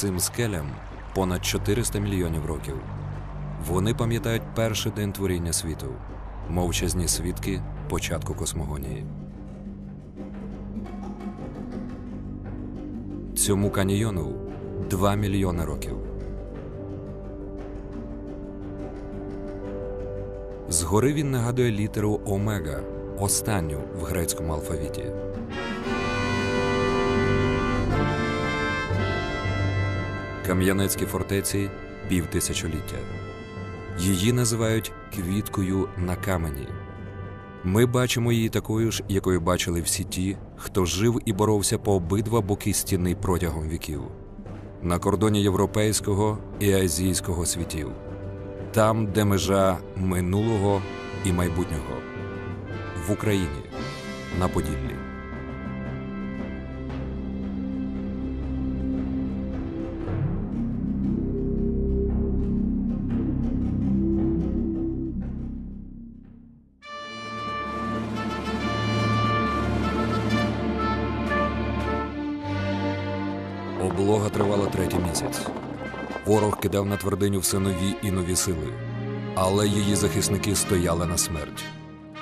Цим скелям понад 400 мільйонів років. Вони пам'ятають перший день творіння світу, мовчазні свідки початку космогонії. Цьому каньйону 2 мільйони років. Згори він нагадує літеру омега, останню в грецькому алфавіті. Кам'янецькі фортеці півтисячоліття. Її називають квіткою на камені. Ми бачимо її такою ж, якою бачили всі ті, хто жив і боровся по обидва боки стіни протягом віків, на кордоні європейського і азійського світів, там, де межа минулого і майбутнього, в Україні, на Поділлі. Тривала третій місяць. Ворог кидав на твердиню все нові і нові сили, але її захисники стояли на смерть.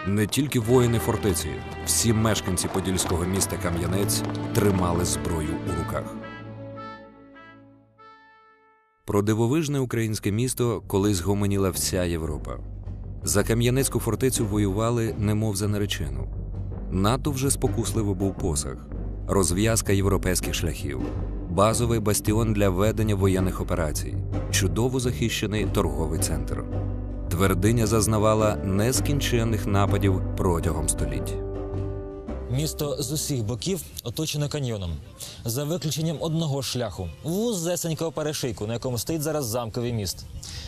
Не тільки воїни фортеці, всі мешканці подільського міста Кам'янець тримали зброю у руках. Про дивовижне українське місто колись гомоніла вся Європа. За Кам'янецьку фортецю воювали, немов за наречену. Надто вже спокусливо був посаг, розв'язка європейських шляхів, базовий бастіон для ведення воєнних операцій, чудово захищений торговий центр. Твердиня зазнавала нескінченних нападів протягом століть. Місто з усіх боків оточене каньйоном, за виключенням одного шляху вузесенького перешийку, на якому стоїть зараз замковий міст.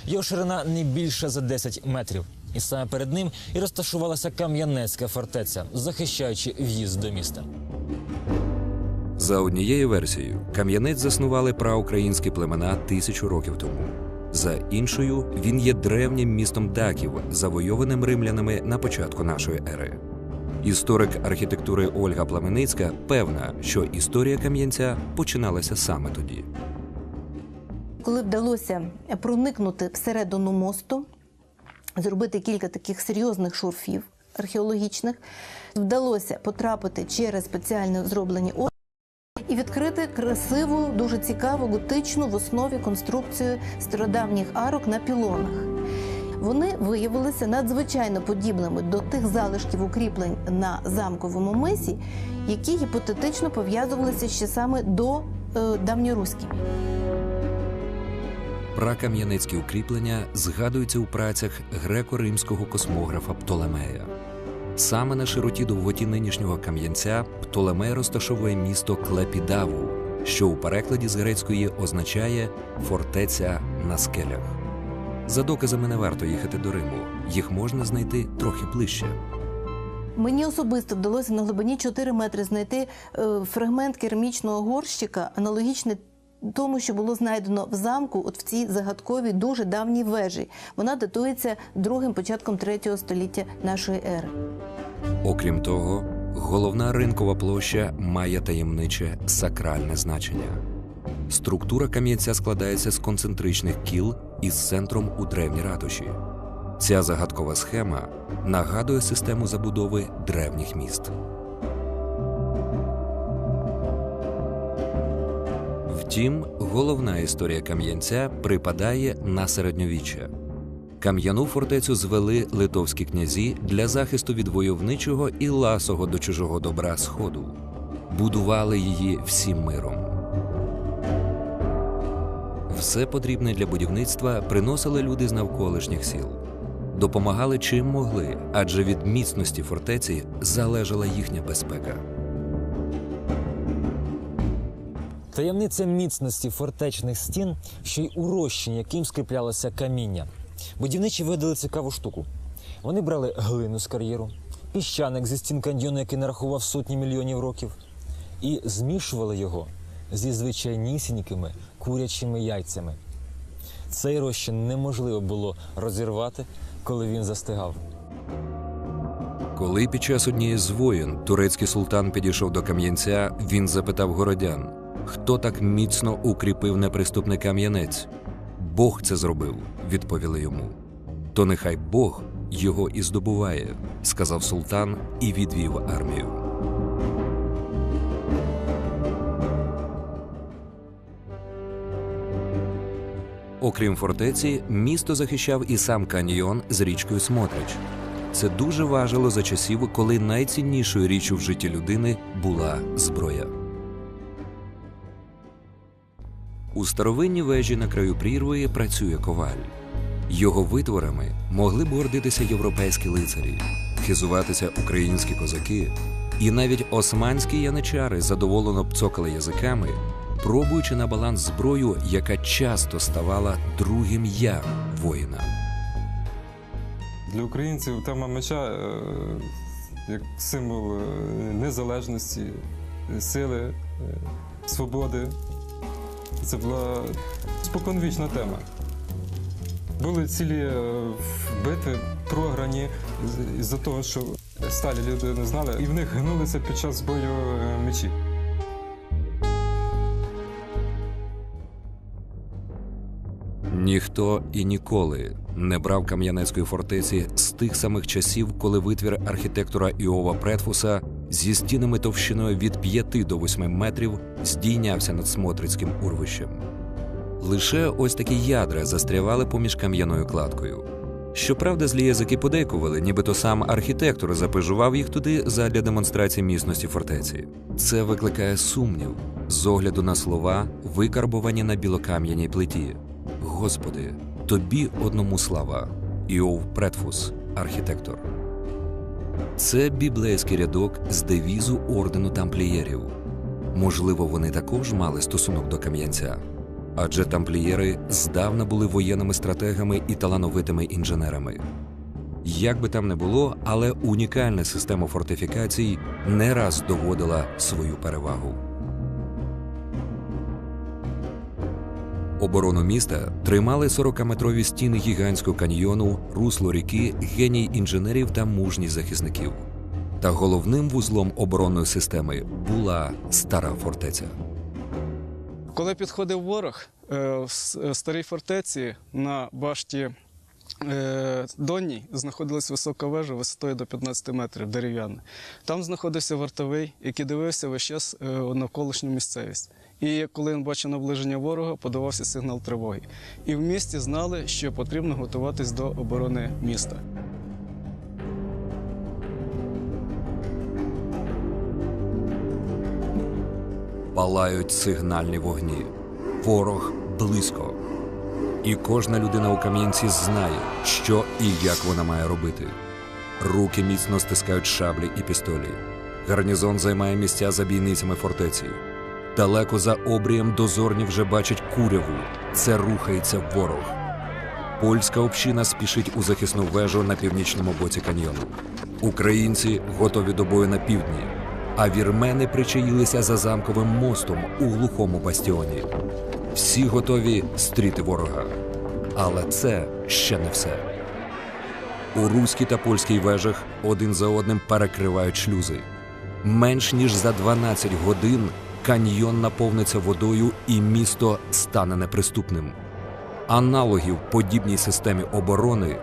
Його ширина не більше за 10 метрів. І саме перед ним і розташувалася Кам'янецька фортеця, захищаючи в'їзд до міста. За однією версією, Кам'янець заснували праукраїнські племена тисячу років тому. За іншою, він є древнім містом даків, завойованим римлянами на початку нашої ери. Історик архітектури Ольга Пламеницька певна, що історія Кам'янця починалася саме тоді. Коли вдалося проникнути всередину мосту, зробити кілька таких серйозних шурфів археологічних, вдалося потрапити через спеціально зроблені і відкрити красиву, дуже цікаву готичну в основі конструкцію стародавніх арок на пілонах. Вони виявилися надзвичайно подібними до тих залишків укріплень на замковому мисі, які гіпотетично пов'язувалися ще саме до е, давньоруськими. Пракам'янецькі укріплення згадуються у працях греко-римського космографа Птолемея. Саме на широті довготі нинішнього кам'янця Птолемей розташовує місто Клепідаву, що у перекладі з грецької означає фортеця на скелях. За доказами не варто їхати до Риму, їх можна знайти трохи ближче. Мені особисто вдалося на глибині 4 метри знайти е, фрагмент керамічного горщика, аналогічний тому, що було знайдено в замку, от в цій загадковій дуже давній вежі. Вона датується другим початком третього століття нашої ери. Окрім того, головна ринкова площа має таємниче сакральне значення. Структура кам'янця складається з концентричних кіл із центром у древній ратуші. Ця загадкова схема нагадує систему забудови древніх міст. Втім, головна історія кам'янця припадає на середньовіччя. Кам'яну фортецю звели литовські князі для захисту від войовничого і ласого до чужого добра сходу. Будували її всім миром. Все потрібне для будівництва приносили люди з навколишніх сіл. Допомагали чим могли, адже від міцності фортеці залежала їхня безпека. Таємниця міцності фортечних стін, що й у розчині, яким скріплялося каміння. Будівничі видали цікаву штуку. Вони брали глину з кар'єру, піщаник зі стін каньйону, який нарахував сотні мільйонів років, і змішували його зі звичайнісінькими курячими яйцями. Цей розчин неможливо було розірвати, коли він застигав. Коли під час однієї з воєн турецький султан підійшов до кам'янця, він запитав городян, Хто так міцно укріпив неприступний кам'янець? Бог це зробив, відповіли йому. То нехай Бог його і здобуває, сказав султан і відвів армію. Окрім фортеці, місто захищав і сам каньйон з річкою Смотрич. Це дуже важило за часів, коли найціннішою річчю в житті людини була зброя. У старовинній вежі на краю прірви працює коваль. Його витворами могли б гордитися європейські лицарі, хизуватися українські козаки, і навіть османські яничари задоволено б цокали язиками, пробуючи на баланс зброю, яка часто ставала другим я воїна. Для українців тема меча е, як символ е, незалежності, сили, е, свободи. Це була споконвічна тема. Були цілі е, битви програні з- із-за того, що сталі люди не знали, і в них гнулися під час бою е, мечі. Ніхто і ніколи не брав Кам'янецької фортеці з тих самих часів, коли витвір архітектора Іова Претфуса зі стінами товщиною від 5 до 8 метрів здійнявся над Смотрицьким урвищем. Лише ось такі ядра застрявали поміж кам'яною кладкою. Щоправда, злі язики подейкували, нібито сам архітектор запежував їх туди задля демонстрації міцності фортеці. Це викликає сумнів з огляду на слова, викарбовані на білокам'яній плиті. Господи, тобі одному слава. Іов Претфус, архітектор. Це біблейський рядок з девізу ордену тамплієрів. Можливо, вони також мали стосунок до кам'янця. Адже тамплієри здавна були воєнними стратегами і талановитими інженерами. Як би там не було, але унікальна система фортифікацій не раз доводила свою перевагу. Оборону міста тримали 40-метрові стіни гігантського каньйону, русло ріки, геній інженерів та мужність захисників. Та головним вузлом оборонної системи була стара фортеця. Коли підходив ворог е, в е, старій фортеці на башті е, Донній знаходилась висока вежа висотою до 15 метрів дерев'яна. Там знаходився вартовий, який дивився весь час навколишню місцевість. І коли він бачив наближення ворога, подавався сигнал тривоги. І в місті знали, що потрібно готуватись до оборони міста. Палають сигнальні вогні. Ворог близько. І кожна людина у кам'янці знає, що і як вона має робити. Руки міцно стискають шаблі і пістолі. Гарнізон займає місця за бійницями фортеці. Далеко за обрієм дозорні вже бачать куряву. Це рухається ворог. Польська община спішить у захисну вежу на північному боці каньйону. Українці готові до бою на півдні, а вірмени причаїлися за замковим мостом у глухому бастіоні. Всі готові стріти ворога. Але це ще не все. У руській та польській вежах один за одним перекривають шлюзи. Менш ніж за 12 годин каньйон наповниться водою і місто стане неприступним. Аналогів подібній системі оборони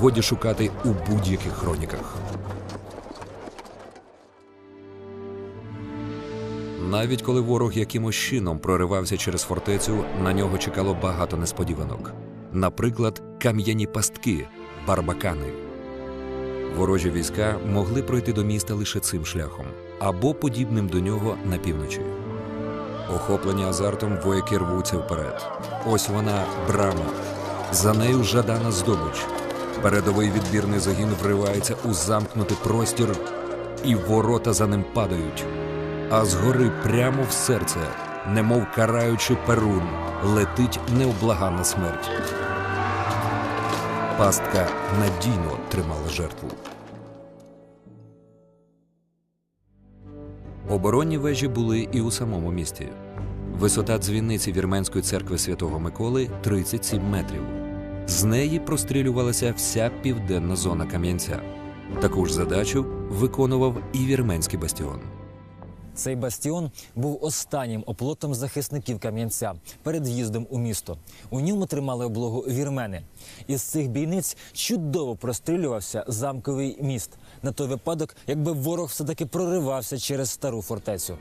годі шукати у будь-яких хроніках. Навіть коли ворог якимось чином проривався через фортецю, на нього чекало багато несподіванок. Наприклад, кам'яні пастки, барбакани. Ворожі війська могли пройти до міста лише цим шляхом або подібним до нього на півночі. Охоплені азартом вояки рвуться вперед. Ось вона брама. За нею жадана здобич. Передовий відбірний загін вривається у замкнутий простір, і ворота за ним падають. А згори прямо в серце, немов караючи перун, летить невблаганна смерть. Пастка надійно тримала жертву. Оборонні вежі були і у самому місті. Висота дзвіниці Вірменської церкви Святого Миколи 37 метрів. З неї прострілювалася вся південна зона Кам'янця. Таку ж задачу виконував і вірменський бастіон. Цей бастіон був останнім оплотом захисників Кам'янця перед в'їздом у місто. У ньому тримали облогу вірмени. Із цих бійниць чудово прострілювався замковий міст на той випадок, якби ворог все таки проривався через стару фортецю.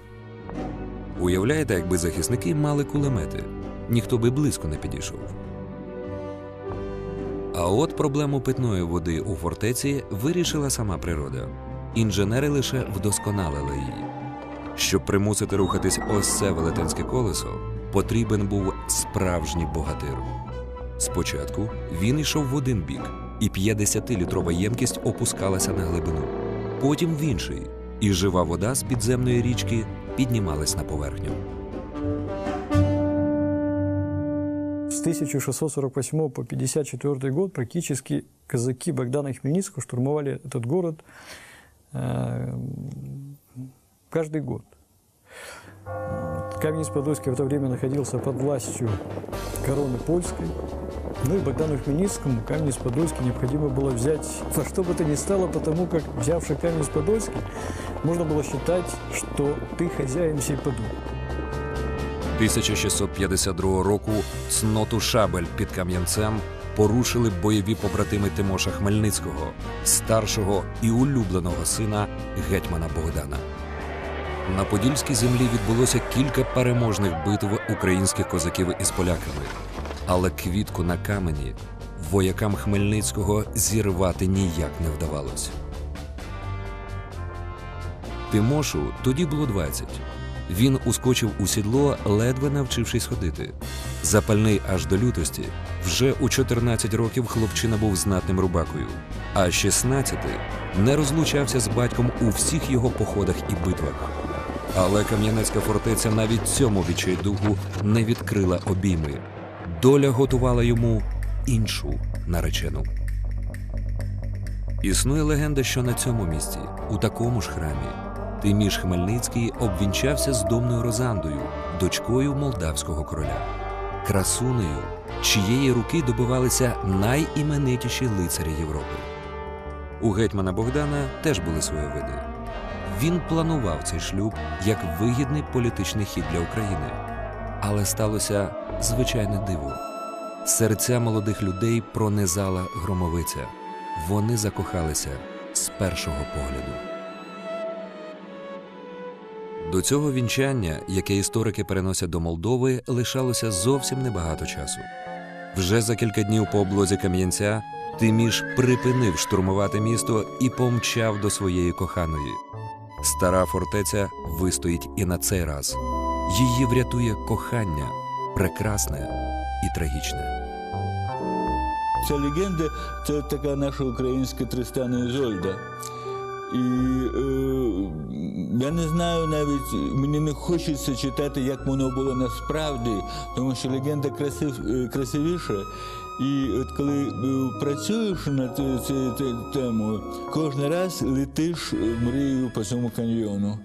Уявляєте, якби захисники мали кулемети, ніхто би близько не підійшов. А от проблему питної води у фортеці вирішила сама природа. Інженери лише вдосконалили її. Щоб примусити рухатись ось це велетенське колесо, потрібен був справжній богатир. Спочатку він йшов в один бік, і 50-літрова ємкість опускалася на глибину, потім в інший, і жива вода з підземної річки піднімалась на поверхню. С 1648 по 54 год практически казаки Богдана Хмельницкого штурмовали этот город э, каждый год. Вот. Каменец-Подольский в это время находился под властью короны польской. Ну и Богдану Хмельницкому Каменец-Подольский необходимо было взять во что бы то ни стало, потому как, взявший Каменец-Подольский, можно было считать, что ты хозяин всей Подоли. 1652 року цноту Шабель під Кам'янцем порушили бойові побратими Тимоша Хмельницького, старшого і улюбленого сина гетьмана Богдана. На Подільській землі відбулося кілька переможних битв українських козаків із поляками, але квітку на камені воякам Хмельницького зірвати ніяк не вдавалось. Тимошу тоді було 20. Він ускочив у сідло, ледве навчившись ходити. Запальний аж до лютості, вже у 14 років хлопчина був знатним рубакою, а 16 не розлучався з батьком у всіх його походах і битвах. Але Кам'янецька фортеця навіть цьому відчайдуху не відкрила обійми. Доля готувала йому іншу наречену. Існує легенда, що на цьому місці, у такому ж храмі, Тиміш Хмельницький обвінчався з домною Розандою, дочкою молдавського короля, красунею, чиєї руки добивалися найіменитіші лицарі Європи. У гетьмана Богдана теж були свої види. Він планував цей шлюб як вигідний політичний хід для України, але сталося звичайне диво. Серця молодих людей пронизала громовиця. Вони закохалися з першого погляду. До цього вінчання, яке історики переносять до Молдови, лишалося зовсім небагато часу. Вже за кілька днів по облозі Кам'янця Тиміш припинив штурмувати місто і помчав до своєї коханої. Стара фортеця вистоїть і на цей раз. Її врятує кохання, прекрасне і трагічне. Ця легенда це така наша українська Тристана і Зольда. І е, я не знаю навіть, мені не хочеться читати, як воно було насправді, тому що легенда красив, е, красивіша. І от коли е, працюєш над цією темою, кожен раз летиш е, мрією по цьому каньйону.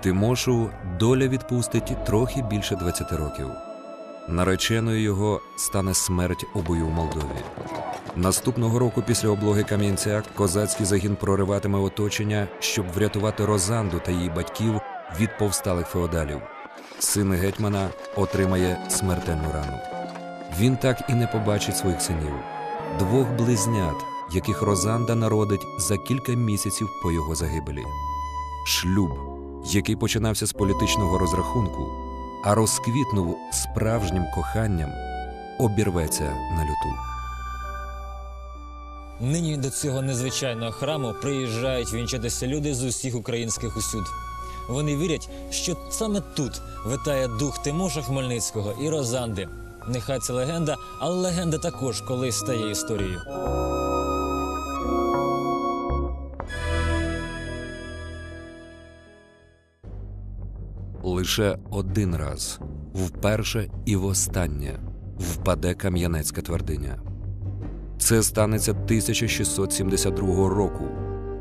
Тимошу доля відпустить трохи більше 20 років. Нареченою його стане смерть у бою в Молдові. Наступного року після облоги Кам'янця козацький загін прориватиме оточення, щоб врятувати Розанду та її батьків від повсталих феодалів. Син гетьмана отримає смертельну рану. Він так і не побачить своїх синів, двох близнят, яких Розанда народить за кілька місяців по його загибелі. Шлюб, який починався з політичного розрахунку, а розквітнув справжнім коханням, обірветься на люту. Нині до цього незвичайного храму приїжджають вінчатися люди з усіх українських усюд. Вони вірять, що саме тут витає дух Тимоша Хмельницького і Розанди. Нехай це легенда, але легенда також колись стає історією. Лише один раз, вперше і востаннє, впаде Кам'янецька твердиня. Це станеться 1672 року,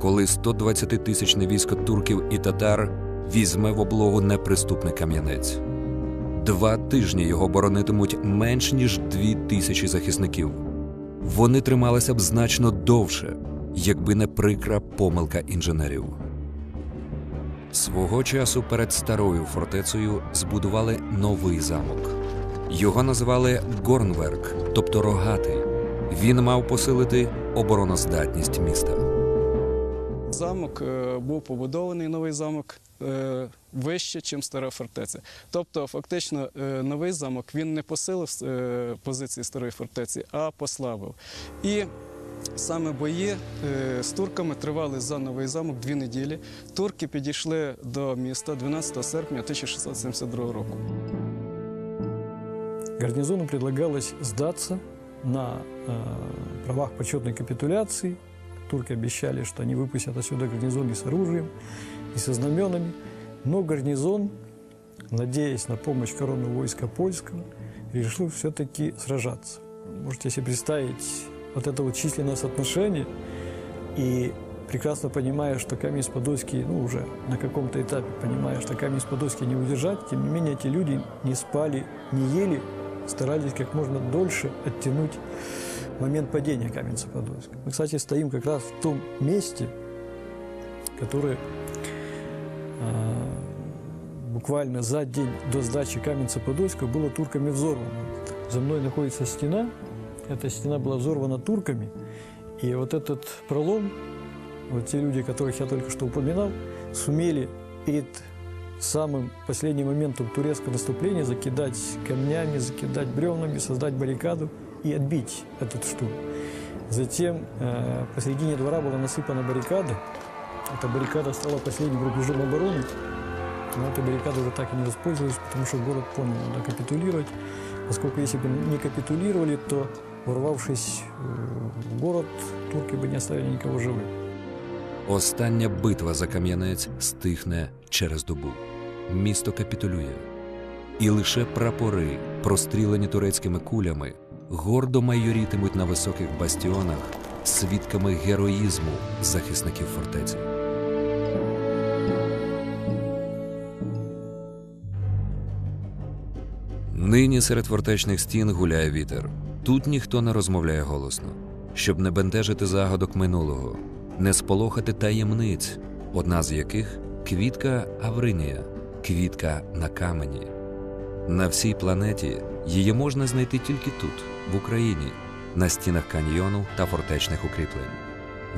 коли 120-тисячне військо турків і татар візьме в облогу неприступний Кам'янець. Два тижні його боронитимуть менш ніж дві тисячі захисників. Вони трималися б значно довше, якби не прикра помилка інженерів. Свого часу перед старою фортецею збудували новий замок. Його називали Горнверк, тобто рогатий. Він мав посилити обороноздатність міста. Замок е, був побудований новий замок вище, ніж стара фортеця. Тобто, фактично, е, новий замок він не посилив е, позиції старої фортеці, а послабив. І саме бої е, з турками тривали за новий замок дві неділі. Турки підійшли до міста 12 серпня 1672 року. Гарнизону предлагалось сдаться на э, правах почетной капитуляции. Турки обещали, что они выпустят отсюда гарнизон с оружием, и со знаменами. Но гарнизон, надеясь на помощь коронного войска польского, решил все-таки сражаться. Можете себе представить вот это вот численное соотношение и прекрасно понимая, что Каменец-Подольский, ну, уже на каком-то этапе понимая, что Каменец-Подольский не удержать, тем не менее эти люди не спали, не ели, старались как можно дольше оттянуть момент падения Каменца-Подольского. Мы, кстати, стоим как раз в том месте, которое буквально за день до сдачи Каменца-Подольского было турками взорвано. За мной находится стена. Эта стена была взорвана турками. И вот этот пролом, вот те люди, которых я только что упоминал, сумели перед самым последним моментом турецкого наступления закидать камнями, закидать бревнами, создать баррикаду и отбить этот штурм. Затем э, посередине двора была насыпана баррикада. Эта баррикада стала последним рубежом обороны. Но эта баррикада уже так и не воспользовалась, потому что город понял, надо капитулировать. Поскольку если бы не капитулировали, то, ворвавшись э, в город, турки бы не оставили никого живым. Остання битва за Кам'янець стихне через добу. Місто капітулює. І лише прапори, прострілені турецькими кулями, гордо майорітимуть на високих бастіонах свідками героїзму захисників фортеці. Нині серед фортечних стін гуляє вітер. Тут ніхто не розмовляє голосно, щоб не бентежити загадок минулого, не сполохати таємниць, одна з яких квітка Авринія, квітка на камені. На всій планеті її можна знайти тільки тут, в Україні, на стінах каньйону та фортечних укріплень.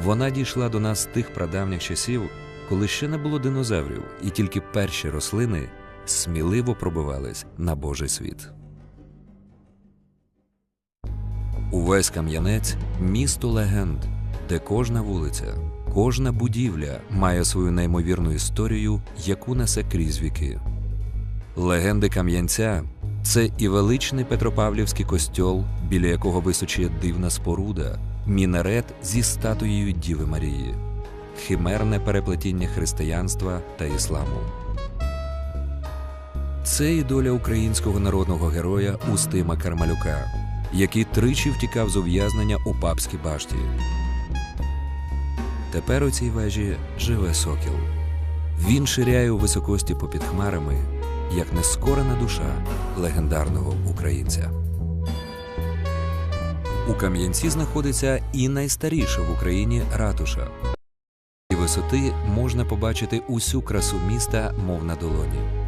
Вона дійшла до нас з тих прадавніх часів, коли ще не було динозаврів, і тільки перші рослини сміливо пробивались на Божий світ. Увесь Кам'янець місто легенд, де кожна вулиця, кожна будівля має свою неймовірну історію, яку несе крізь віки. Легенди Кам'янця це і величний Петропавлівський костьол, біля якого височіє дивна споруда, мінарет зі статуєю Діви Марії, химерне переплетіння християнства та ісламу. Це і доля українського народного героя Устима Кармалюка, який тричі втікав з ув'язнення у папській башті. Тепер у цій вежі живе сокіл. Він ширяє у високості попід хмарами, як нескорена душа легендарного українця. У Кам'янці знаходиться і найстаріша в Україні ратуша. І висоти можна побачити усю красу міста, мов на долоні.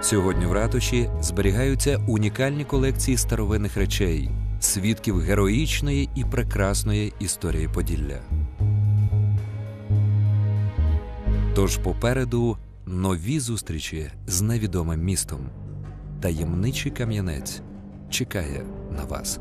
Сьогодні в ратуші зберігаються унікальні колекції старовинних речей, свідків героїчної і прекрасної історії Поділля. Тож попереду нові зустрічі з невідомим містом. Таємничий кам'янець чекає на вас.